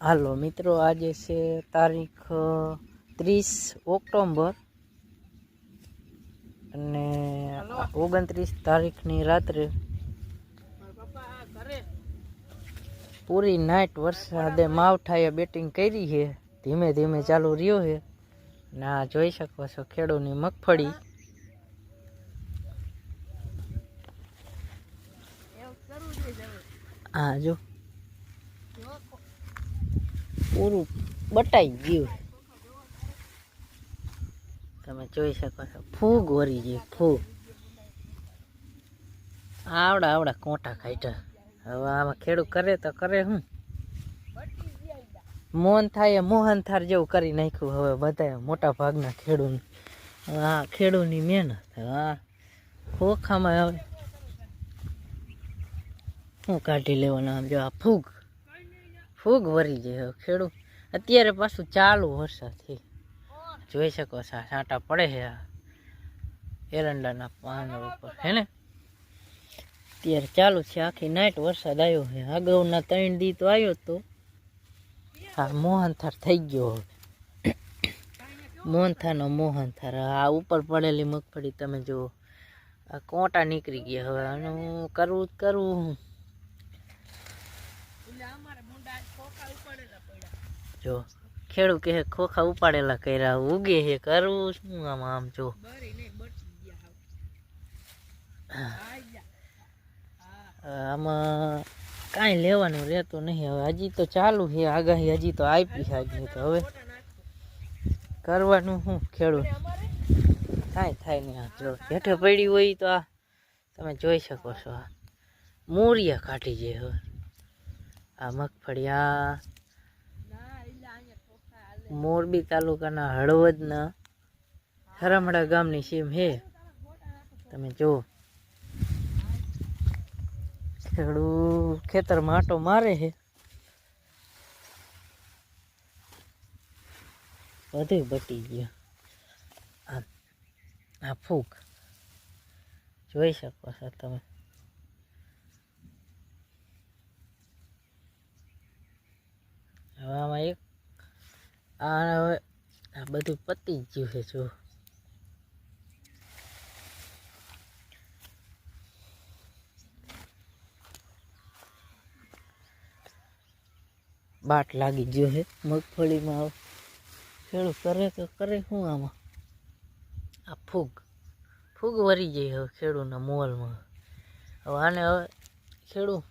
હાલો, મિત્રો, આજે છે તારીખ ત્રીસ ઓક્ટોબર અને ઓગણત્રીસ તારીખની રાત્રે પૂરી નાઇટ વરસાદે માવઠાએ બેટિંગ કરી છે. ધીમે ધીમે ચાલુ રહ્યો છે. ને આ જોઈ શકો છો ખેડૂની મગફળી. હા જો પૂરું બટાઈ ગયું. તમે જોઈ શકો છો, ફૂગ વરી ગયું ફૂગ. આવડા આવડા કોટા ખાઈટા. હવે આમાં ખેડૂત કરે તો કરે હું. મોહન થાય, મોહન થાર જેવું કરી નાખ્યું હવે બધા મોટા ભાગના ખેડૂત આ ખેડૂતની મહેનત હા ખોખામાં હવે શું કાઢી લેવાનું આમ જો આ ફૂગ. ફૂગ વરી જાય ખેડૂત. અત્યારે પાછું ચાલુ વરસાદથી જોઈ શકો છો છાંટા પડે છે એરંડાના પાન ઉપર, હે ને? અત્યારે ચાલુ છે, આખી નાઇટ વરસાદ આવ્યો છે. અગાઉના ત્રણ દી તો આવ્યો તો. હા મોહનથાર થઈ ગયો હવે. મોહનથારનો મોહનથાર. આ ઉપર પડેલી મગફળી તમે જુઓ. આ કોટા નીકળી ગયા હવે. આનું કરવું જ કરવું? જો, ખેડૂત કે ખોખા ઉપાડેલા કર્યા, ઉગે હે, કરવું શું આમ આમ, જો. આમાં કાંઈ લેવાનું રહેતું નહીં, હવે હજી તો ચાલુ છે, આગાહી હજી તો આપી આજની તો હવે કરવાનું શું ખેડૂત. કાંઈ થાય નહીં આ, જો હેઠે પડી હોય તો આ તમે જોઈ શકો છો આ. મૂરિયા કાઢી જાય હવે. આ મગફળી મોરબી તાલુકાના હળવદના હરામડા ગામની સીમ હે. તમે જુઓ ખેડૂત ખેતરમાં આટો મારે છે બધું બટી ગયું. આ ફૂગ. જોઈ શકો છો તમે. હવે આમાં એક આ હવે આ બધું પતી ગયું છે, જો. બાટ લાગી ગયો છે, મગફળીમાં હવે. ખેડૂત કરે તો કરે શું આમાં? આ ફૂગ. ફૂગ વરી જાય હવે ખેડૂતના મોલમાં. હવે આને હવે ખેડૂત